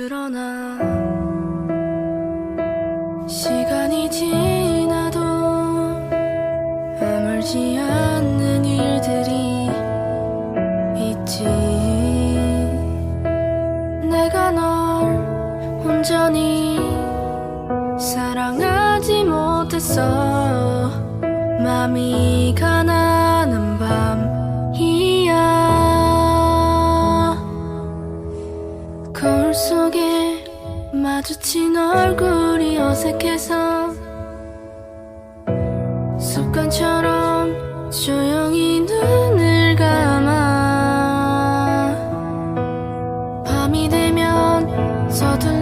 그러나 시간이 지나도 아물지 않는 일들이 있지. 내가 널 온전히 사랑하지 못했어. 맘이 가난 거울 속에 마주친 얼굴이 어색해서 습관처럼 조용히 눈을 감아 밤이 되면 서둘러